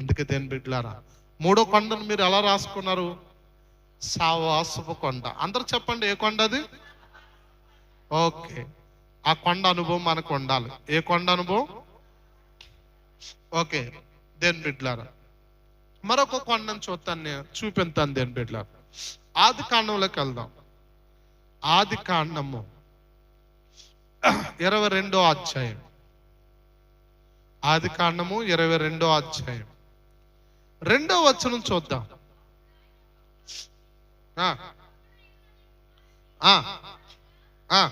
అందుకే దేని బిడ్డలారా మూడో కొండను మీరు ఎలా రాసుకున్నారు? సావాసపు కొండ. అందరు చెప్పండి ఏ కొండ అది? ఓకే. ఆ కొండ అనుభవం మనకు ఉండాలి. ఏ కొండ అనుభవం? ఓకే. దేని బిడ్డలారా మరొక కొండను చూస్తాను నేను. చూపిస్తాను దేని బిడ్డలారా. ఆది కాండంలోకి వెళ్దాం. ఆది కాండము ఇరవై రెండో అధ్యాయం. ఆది కాండము ఇరవై రెండో అధ్యాయం. రెండో వచనం చూద్దాం ఆ. ఆ.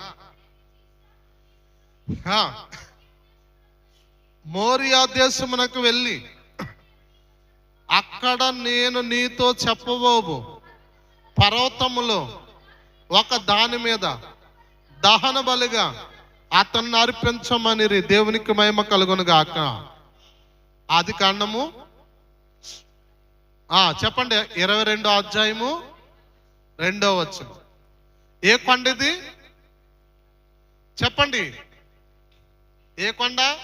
ఆ. మోరియా దేశమునకు వెళ్ళి అక్కడ నేను నీతో చెప్పబోబు పర్వతములో ఒక దాని మీద దహన బలిగా అతన్ని అర్పించమని దేవునికి మహిమ కలుగును గాక ఆది కాండము చెప్పండి. ఇరవై రెండో అధ్యాయము రెండో వచ్చు ఏ కొండ ఇది? చెప్పండి. ఏ కొండ?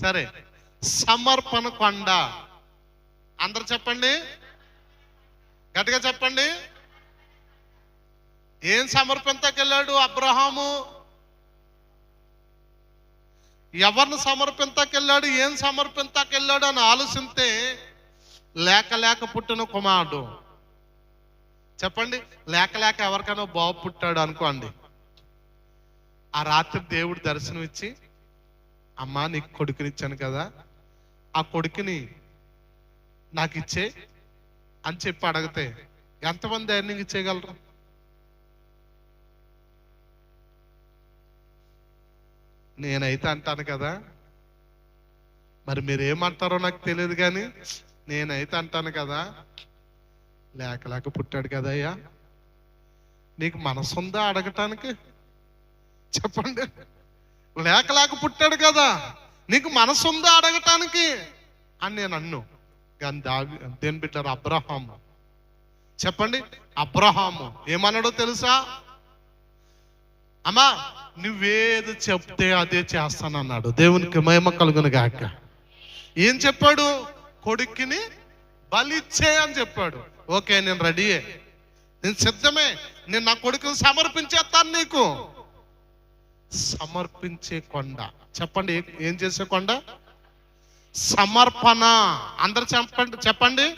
సరే. సమర్పణ కొండ. అందరు చెప్పండి. గట్టిగా చెప్పండి. ఏం సమర్పింతకెళ్ళాడు అబ్రహాము? ఎవరిని సమర్పింతకెళ్ళాడు ఏం సమర్పింతకెళ్ళాడు అని ఆలోచిస్తే లేక లేక పుట్టిన కుమారుడు. చెప్పండి లేక లేక ఎవరికైనా బాబు పుట్టాడు అనుకోండి. ఆ రాత్రి దేవుడు దర్శనం ఇచ్చి అమ్మా నీకు కొడుకునిచ్చాను కదా ఆ కొడుకుని నాకు ఇచ్చే అని చెప్పి అడిగితే ఎంతమంది ఎర్నింగ్ ఇచ్చేయగలరు? నేనైతే అంటాను కదా. మరి మీరు ఏమంటారో నాకు తెలియదు కానీ నేనైతే అంటాను కదా. లేక లేక పుట్టాడు కదా అయ్యా. నీకు మనసుందా అడగటానికి? చెప్పండి. లేక లేక పుట్టాడు కదా. నీకు మనసుందా అడగటానికి? అని నేను అన్ను. కానీ దావి దేని బిడ్డారు? అబ్రహాము. చెప్పండి. అబ్రహాము. ఏమన్నాడో తెలుసా? అమ్మా నువ్వేది చెప్తే అదే చేస్తానన్నాడు. దేవునికి మహిమ కలుగును గాక. ఏం చెప్పాడు? కొడుక్కిని బలిచ్చే అని చెప్పాడు. ఓకే నేను రెడీయే నేను సిద్ధమే. నేను నా కొడుకుని సమర్పించేస్తాను నీకు. సమర్పించే కొండ. చెప్పండి ఏం చేసే కొండ? సమర్పణ. అందరు చెప్పండి చెప్పండి.